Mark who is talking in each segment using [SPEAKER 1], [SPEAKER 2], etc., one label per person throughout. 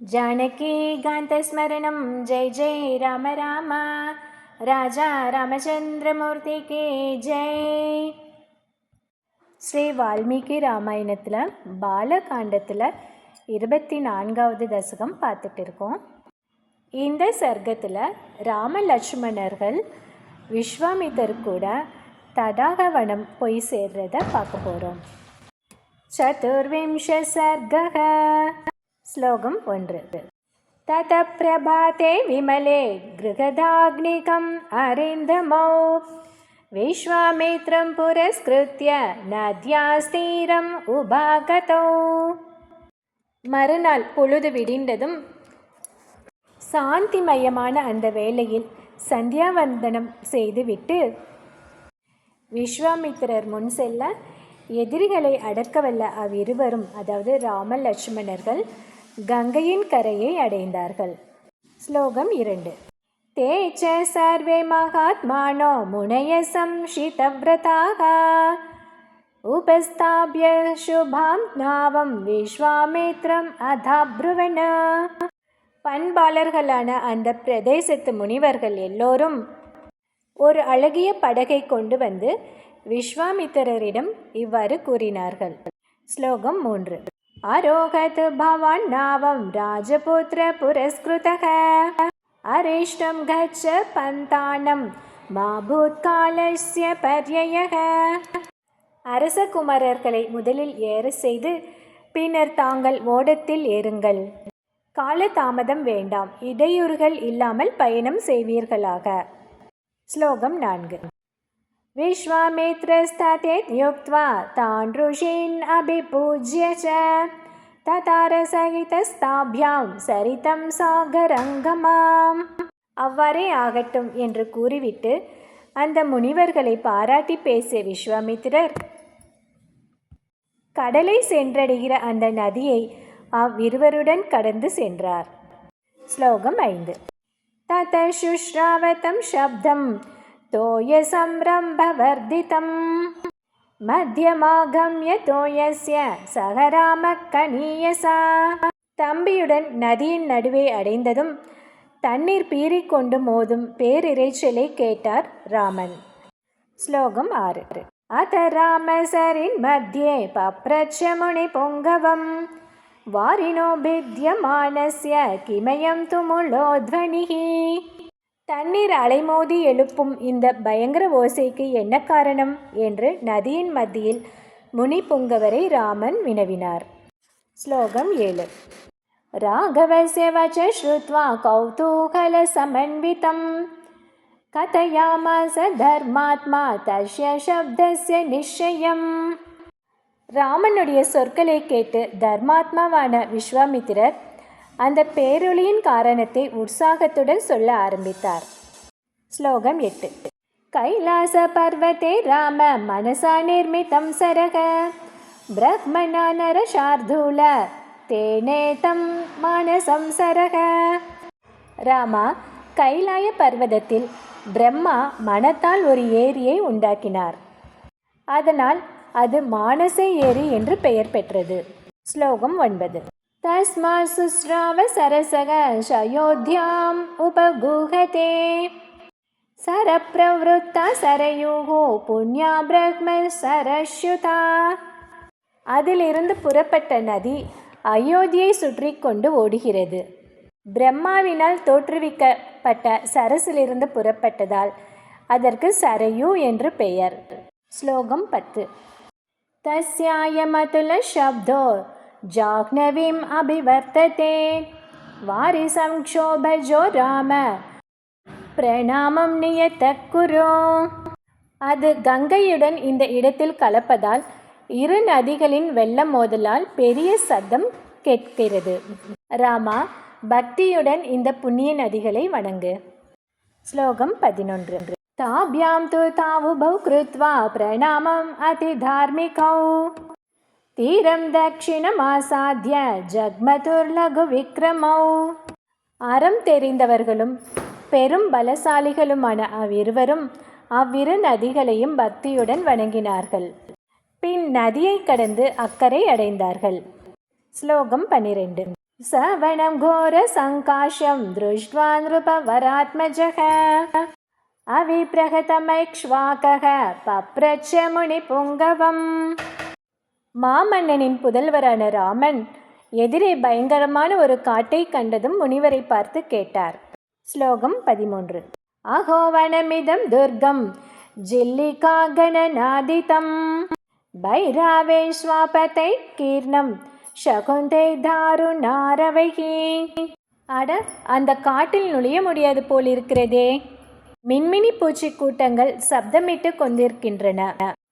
[SPEAKER 1] जानकीकान्तस्मरणं जय जय राम राम ராஜா ராமச்சந்திரமூர்த்திக்கு ஜெய் ஸ்ரீ வால்மீகி ராமாயணத்தில் பாலகாண்டத்தில் இருபத்தி நான்காவது தசகம் பார்த்துட்டு இருக்கோம் இந்த சர்க்கத்தில் ராம லட்சுமணர்கள் விஸ்வாமித்தர் கூட தடாகவனம் போய் சேர்றத பார்க்க போகிறோம் சதுர்விம்ச சர்க்கः ஸ்லோகம் ஒன்று ततः प्रभाते विमले गृहदाग्निकम् अरिन्दमौ विश्वामित्रं पुरस्कृत्य नद्यास्तीरम् उभागतौ மறுநாள் பொழுது விடிந்ததும் சாந்திமயமான அந்த வேளையில் சந்தியாவந்தனம் செய்துவிட்டு விஸ்வாமித்திரர் முன் செல்ல எதிரிகளை அடக்கவல்ல அவ்விருவரும் அதாவது ராம லட்சுமணர்கள் கங்கையின் கரையை அடைந்தார்கள் ஸ்லோகம் இரண்டு ते च सर्वे महात्मानो मुनय संशितव्रताः उपस्थाप्य शुभां नावं விஸ்வாமித்ரம் அதாப்ருவன பண்பாளர்களான அந்த பிரதேசத்து முனிவர்கள் எல்லோரும் ஒரு அழகிய படகை கொண்டு வந்து விஸ்வாமித்திரரிடம் இவ்வாறு கூறினார்கள். ஸ்லோகம் மூன்று. அரோகத் பவான் நாவம் ராஜபுத்திர புரஸ்கிருதக. அரிஷ்டம் கச்ச பந்தானம் மா பூத்காலஸ்ய பர்யயக அரசகுமாரர்களை முதலில் ஏற செய்து பின்னர் தாங்கள் ஓடத்தில் ஏறுங்கள். கால தாமதம் வேண்டாம். இடையூறுகள் இல்லாமல் பயணம் செய்வீர்களாக. ஸ்லோகம் நான்கு. विश्वामित्रस्तते युक्त्वा तान् ऋषीन् अभिपूज्य च ததாரசகிதஸ்தாபியாம் சரிதம் சாகரங்கமாம் அவ்வாறே ஆகட்டும் என்று கூறிவிட்டு அந்த முனிவர்களை பாராட்டி பேசிய விஸ்வாமித்திரர் கடலை சென்றடைகிற அந்த நதியை அவ்விருவருடன் கடந்து சென்றார் ஸ்லோகம் ஐந்து தத சுஷ்ராவதம் சப்தம் तोयसंरम्भवर्धितं மத்தியமாகம்ய தோயஸ்ய சகராமக்கணீயசா தம்பியுடன் நதியின் நடுவே அடைந்ததும் தண்ணீர் பீறிக்கொண்டு மோதும் பேரிரைச்சலை கேட்டார் ராமன் ஸ்லோகம் ஆறு அத ராமசரின் மத்தியே பப்ரச்ச முனி பொங்கவம் வாரினோ பித்யமானஸ்ய கிமயம் துமுலோத்வனிகி தண்ணீர் அலைமோதி எழுப்பும் இந்த பயங்கர ஓசைக்கு என்ன காரணம்? என்று நதியின் மத்தியில் முனி புங்கவரை ராமன் வினவினார். ஸ்லோகம் ஏழு. ராகவசிய வச்ச ஸ்ருத்வா கௌதூகல சமன்விதம். கதையாமாச தர்மாத்மா தஷ்ய சப்தஸ்ய நிச்சயம். ராமனுடைய சொற்களை கேட்டு தர்மாத்மாவான விஸ்வாமித்திரர் அந்த பேரொளியின் காரணத்தை உற்சாகத்துடன் சொல்ல ஆரம்பித்தார். ஸ்லோகம் எட்டு. கைலாச பர்வதே ராம மனசா நிர்மிதம் சரக. பிரக்மணா நரசார்தூல தேனேதம் மானசம் சரக. ராமா கைலாய பர்வதத்தில் பிரம்மா மனத்தால் ஒரு ஏரியை உண்டாக்கினார். அதனால் அது மானச ஏரி என்று பெயர் பெற்றது. ஸ்லோகம் ஒன்பது. तस्मात् सुस्रावसरसग शयोध्याम् उपगुहते सरप्रवृत्ता सरयुः புண்ணியா பிரக்ம சரஸ்யுதா அதிலிருந்து புறப்பட்ட நதி அயோத்தியை சுற்றி கொண்டு ஓடுகிறது பிரம்மாவினால் தோற்றுவிக்கப்பட்ட சரசிலிருந்து புறப்பட்டதால் அதற்கு சரையு என்று பெயர் ஸ்லோகம் பத்து தஸ்யாயமதுல சப்தோ जाह्नवीम् अभिवर्तते वारिसंक्षोभजो ராம பிரணாமம் நியத்த குரு அது கங்கையுடன் இந்த இடத்தில் கலப்பதால் இரு நதிகளின் வெள்ளம் மோதலால் பெரிய சத்தம் கேட்கிறது ராமா பக்தியுடன் இந்த புண்ணிய நதிகளை வணங்கு ஸ்லோகம் பதினொன்று தாபியாம் து தாவுபௌ கிருத்வா பிரணாமம் அதி தார்மிகௌ தீரம் தட்சிணமாசாத்திய ஜக்மதுர்லகு விக்ரமௌ அறம் தெரிந்தவர்களும் பெரும் பலசாலிகளுமான அவ்விருவரும் அவ்விரு நதிகளையும் பக்தியுடன் வணங்கினார்கள் பின் நதியை கடந்து அக்கறை அடைந்தார்கள் ஸ்லோகம் பன்னிரெண்டு सवनं घोरसङ्काशं दृष्ट्वा नृपवरात्मजः अविप्रहतमैक्ष्वाकः पप्रच्छ முனிபுங்கவம் மாமன்னனின் புதல்வரான ராமன் எதிரே பயங்கரமான ஒரு காட்டை கண்டதும் முனிவரை பார்த்து கேட்டார். ஸ்லோகம் பதிமூன்று. அகோவனமிதம் துர்கம் ஜில்லிகா பைராவேஸ்வாபத்தை கீர்ணம் சகுந்தை தாருணாரவகி அட அந்த காட்டில் நுழைய முடியாது போல் இருக்கிறதே மின்மினி பூச்சி கூட்டங்கள் சப்தமிட்டு கொண்டிருக்கின்றன.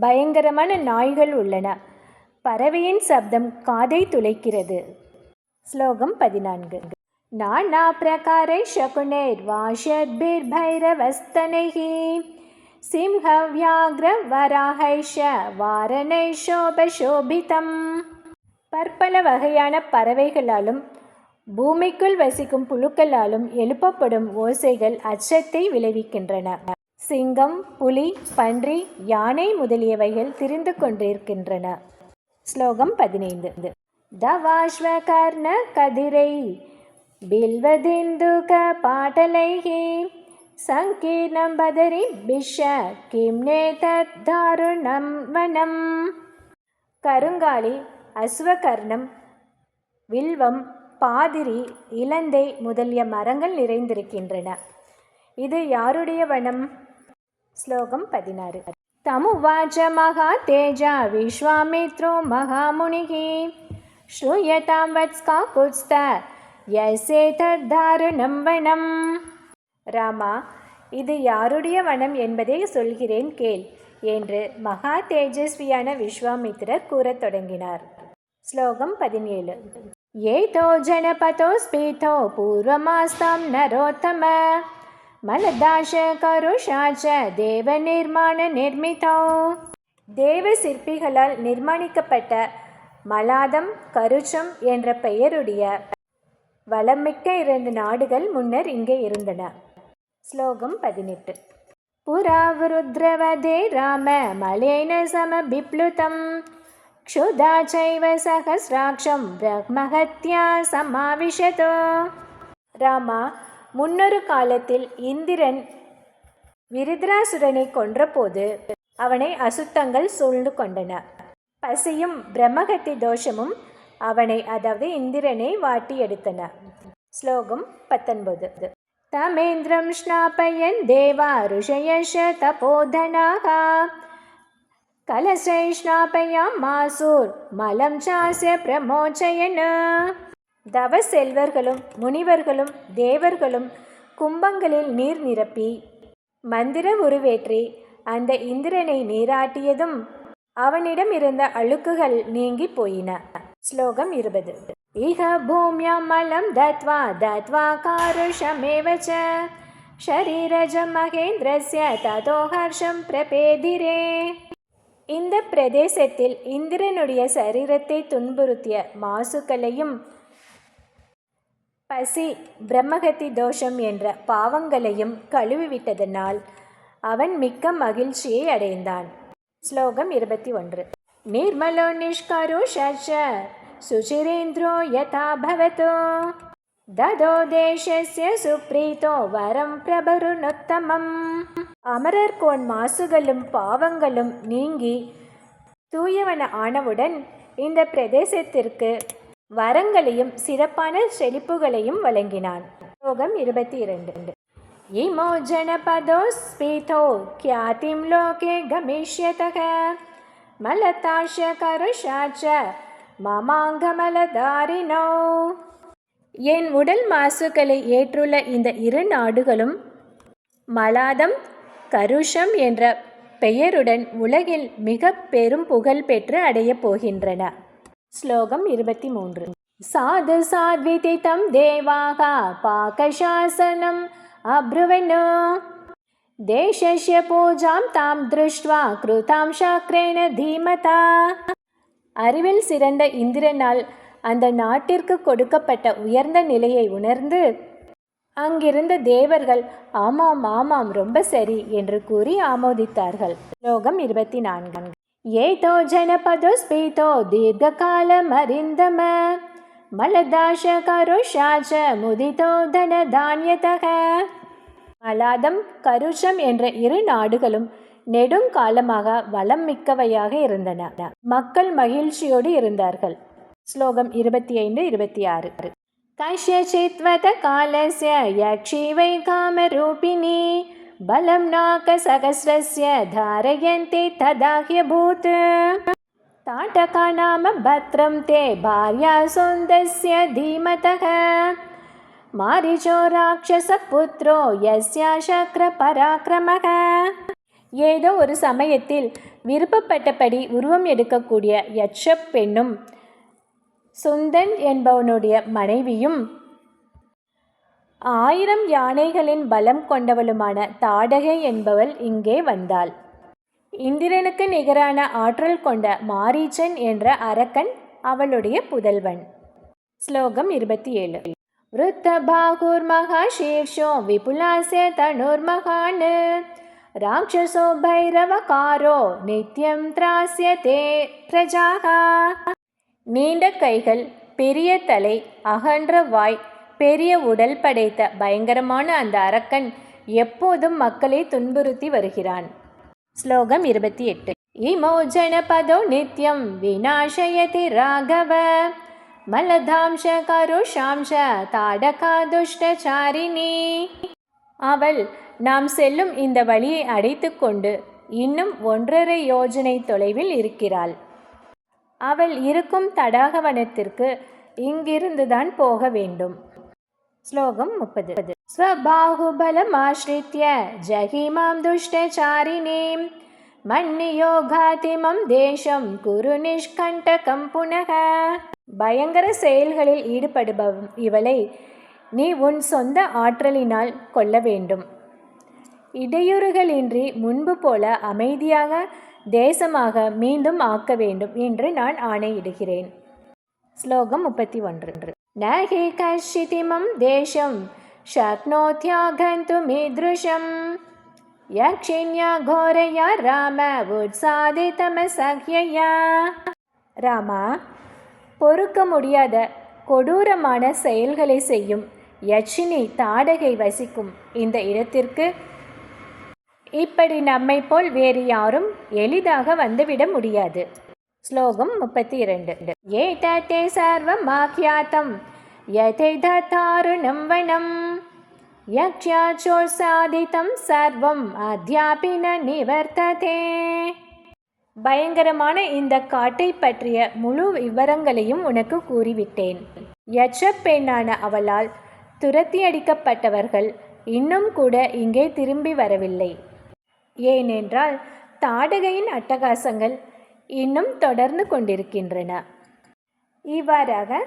[SPEAKER 1] பயங்கரமான நாய்கள் உள்ளன. பறவையின் சப்தம் காதை துளைக்கிறது. ஸ்லோகம் பதினான்கு. நானா பிரகாரை சகுனேர் வாஷத்பிர்பைரவஸ்தனைः சிம்ஹவ்யாக்ர வராஹைஷ வாரணை சோபசோபிதம். பற்பல வகையான பறவைகளாலும் பூமிக்குள் வசிக்கும் புழுக்களாலும் எழுப்பப்படும் ஓசைகள் அச்சத்தை விளைவிக்கின்றன. சிங்கம் புலி பன்றி யானை முதலியவைகள் திரிந்து கொண்டிருக்கின்றன. ஸ்லோகம் பதினைந்து. தவாஸ்வகர்ண கதிரை பில்வதிந்துக பாட்டலைः சங்கீர்ணம் பதரி பிஷ கிம் நேதத் தாருணம் வனம். கருங்காலி அஸ்வகர்ணம் வில்வம் பாதிரி இலந்தை முதலிய மரங்கள் நிறைந்திருக்கின்றன. இது யாருடைய வனம்? ஸ்லோகம் பதினாறு. தமுவாச்ச மகா தேஜா விஸ்வாமித்ரோ மகாமுனிகி ஸ்ரூயதாம் வத்ஸ்கா குத்ஸ்த யசே தத்தாருணம் நம்பனம் ராமா இது யாருடைய வனம் என்பதை சொல்கிறேன் கேள் என்று மகா தேஜஸ்வியான விஸ்வாமித்திரர் கூறத் தொடங்கினார். ஸ்லோகம் பதினேழு. ஏதோ ஜனபதோ ஸ்பீதோ பூர்வமாஸ்தாம் நரோத்தம. மலதாஷ கருஷாச்ச தேவ நிர்மாண நிர்மிதோ தேவ சிற்பிகளால் நிர்மாணிக்கப்பட்ட மலாதம் கருச்சம் என்ற பெயருடைய வளமிக்க இரண்டு நாடுகள் முன்னர் இங்கே இருந்தன ஸ்லோகம் பதினெட்டு புறாவருத்ரவதே ராம மலேன சம பிப்ளுதம் क्षुधा चैव सहस्राक्षं பிரம்மஹத்யா சமாவிஷதோ ராமா முன்னொரு காலத்தில் இந்திரன் விருத்ராசுரனை கொன்றபோது அவனை அசுத்தங்கள் சூழ்ந்து கொண்டன. பசியும் பிரம்மகத்தி தோஷமும் அவனை அதாவது இந்திரனை வாட்டி எடுத்தன. ஸ்லோகம் பத்தொன்பது. தமேந்திரம் ஸ்நாபயன் தேவா ருஷயஷ தபோதனாக. கலசைஷ்ணாபயாம் மாசூர் மலம் சாச பிரமோச்சயன. தவ செல்வர்களும் முனிவர்களும் தேவர்களும் கும்பங்களில் நீர் நிரப்பி மந்திர உருவேற்றி அந்த இந்திரனை நீராட்டியதும் அவனிடம் இருந்த அழுக்குகள் நீங்கி போயின. ஸ்லோகம் இருபது. இஹ பூமியாம் மலம் தத்வா தத்வா காருஷமேவ ச. ஷரீரஜம் மகேந்திரஸ்ய ததோ ஹர்ஷம் பிரபேதிரே. இந்த பிரதேசத்தில் இந்திரனுடைய சரீரத்தை துன்புறுத்திய மாசுக்களையும் பசி பிரம்மகத்தி தோஷம் என்ற பாவங்களையும் கழுவிவிட்டதனால் அவன் மிக்க மகிழ்ச்சியை அடைந்தான். ஸ்லோகம் இருபத்தி ஒன்று. நிர்மலோ நிஷ்கரோ ஷச்ச சுச்சிரேந்திரோ யதா பவதோ. ததோ தேசஸ்ய சுப்ரீதோ வரம் பிரபருணுத்தமம். அமரர்கோன் மாசுகளும் பாவங்களும் நீங்கி தூயவன ஆனவுடன் இந்த பிரதேசத்திற்கு வரங்களையும் சிறப்பான செழிப்புகளையும் வழங்கினான். ஸ்லோகம் இருபத்தி இரண்டு. இமோ ஜனபதோ ஸ்பீதோ கியாதிம் லோகே கமிஷ்யதக. மலதாஷ கருஷாச்ச மமாங்கமலதாரினோ என் உடல் மாசுக்களை ஏற்றுள்ள இந்த இரு நாடுகளும் மலாதம் கருஷம் என்ற பெயருடன் உலகில் மிக பெரும் புகழ் பெற்று அடையப் போகின்றன. ஸ்லோகம் இருபத்தி மூன்று. சாது சாத்விதிதம் தேவாக பாகசாசனம் அப்ருவனோ தேசஸ்ய பூஜாம் தாம் திருஷ்டுவா கிருதாம் சாக்கிரேன தீமதா? அறிவில் சிறந்த இந்திரனால் அந்த நாட்டிற்கு கொடுக்கப்பட்ட உயர்ந்த நிலையை உணர்ந்து அங்கிருந்த தேவர்கள் ஆமாம் ஆமாம் ரொம்ப சரி என்று கூறி ஆமோதித்தார்கள். ஸ்லோகம் இருபத்தி நான்கு. ஏதோ ಏತೋ ಜನಪದುಸ್ಫೀತೋ ದೀರ್ಘಕಾಲಮರಿಂದಮ ಮಲದಾಶ முதிதோ தன ಧನಧಾನ್ಯತಃ மலாதம் கருஷம் என்ற இரு நாடுகளும் நெடுங்காலமாக வளம் மிக்கவையாக இருந்தன. மக்கள் மகிழ்ச்சியோடு இருந்தார்கள். ஸ்லோகம் இருபத்தி ஐந்து இருபத்தி ஆறு கஷ்யச்சித்வத காலசிய யக்ஷிவை காமரூபிணி. बलं नाकसहस्रस्य धारयन्ति तदा ह्यभूत् ताटका नाम भद्रं ते भार्या सुन्दस्य धीमतः मारिचो ராட்சசபுத்ரோ யஸ்யா சக்கர பராக்கிரமக ஏதோ ஒரு சமயத்தில் விருப்பப்பட்டபடி உருவம் எடுக்கக்கூடிய யட்சப் பெண்ணும் சுந்தன் என்பவனுடைய மனைவியும் ஆயிரம் யானைகளின் பலம் கொண்டவளுமான தாடகை என்பவள் இங்கே வந்தாள் இந்திரனுக்கு நிகரான ஆற்றல் கொண்ட மாரீச்சன் என்ற அரக்கன் அவளுடைய புதல்வன் ஸ்லோகம் இருபத்தி ஏழு वृत्तबाहुर्महाशीर्षो विपुलास्य तनुर्महान् राक्षसो भैरवकारो नित्यं त्रास्यते प्रजाः நீண்ட கைகள் பெரிய தலை அகன்ற வாய் பெரிய உடல் படைத்த பயங்கரமான அந்த அரக்கன் எப்போதும் மக்களை துன்புறுத்தி வருகிறான். ஸ்லோகம் இருபத்தி எட்டு. இமோ ஜனபதோ நித்யம் விநாசயதி ராகவ. மலதாம்ச கருஷாம்ச தாடகா துஷ்டசாரிணி அவள் நாம் செல்லும் இந்த வழியை அடைத்துக்கொண்டு இன்னும் ஒன்றரை யோஜனை தொலைவில் இருக்கிறாள். அவள் இருக்கும் தடாகவனத்திற்கு இங்கிருந்துதான் போக வேண்டும். ஸ்லோகம் முப்பது. ஸ்வபாகுபலமாஸ்ரித்ய ஜகிமாம் துஷ்டச்சாரிணீம் மன்னியோகாதிமம் தேசம் குரு நிஷ்கண்டகம் புனக பயங்கர செயல்களில் ஈடுபடுபவம் இவளை நீ உன் சொந்த ஆற்றலினால் கொல்ல வேண்டும். இடையூறுகளின்றி முன்பு போல அமைதியாக தேசமாக மீண்டும் ஆக்க வேண்டும் என்று நான் ஆணையிடுகிறேன். ஸ்லோகம் முப்பத்தி ஒன்று. நகி கஷிதிமம் தேசம் शक्नोत्यागन्तुमीदृशं यक्षिण्या घोरया राम உற்சாதிதமசக்யயா ராமா பொறுக்க முடியாத கொடூரமான செயல்களை செய்யும் யட்சினி தாடகை வசிக்கும் இந்த இடத்திற்கு இப்படி நம்மை போல் வேறு யாரும் எளிதாக வந்துவிட முடியாது ஸ்லோகம் முப்பத்தி இரண்டு ஏதே சர்வம் ஆக்கியாத்தம் யதைதாருணம் வனம் யக்ஷாச்சோசாதிதம் சர்வம் அத்தியாபின நிவர்த்ததே பயங்கரமான இந்த காட்டை பற்றிய முழு விவரங்களையும் உனக்கு கூறிவிட்டேன். யட்ச பெண்ணான அவளால் துரத்தி அடிக்கப்பட்டவர்கள் இன்னும் கூட இங்கே திரும்பி வரவில்லை. ஏனென்றால் தாடகையின் அட்டகாசங்கள் இன்னும் தொடர்ந்து கொண்டிருக்கின்றன. இவ்வாறாக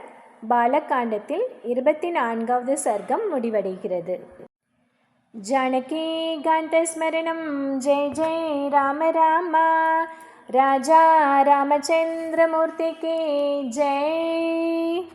[SPEAKER 1] பாலகாண்டத்தில் இருபத்தி நான்காவது சர்க்கம் முடிவடைகிறது. ஜானகி காந்தஸ்மரணம் ஜெய் ஜெய் ராம ராமா. ராஜா ராமச்சந்திரமூர்த்திக்கு ஜெய்.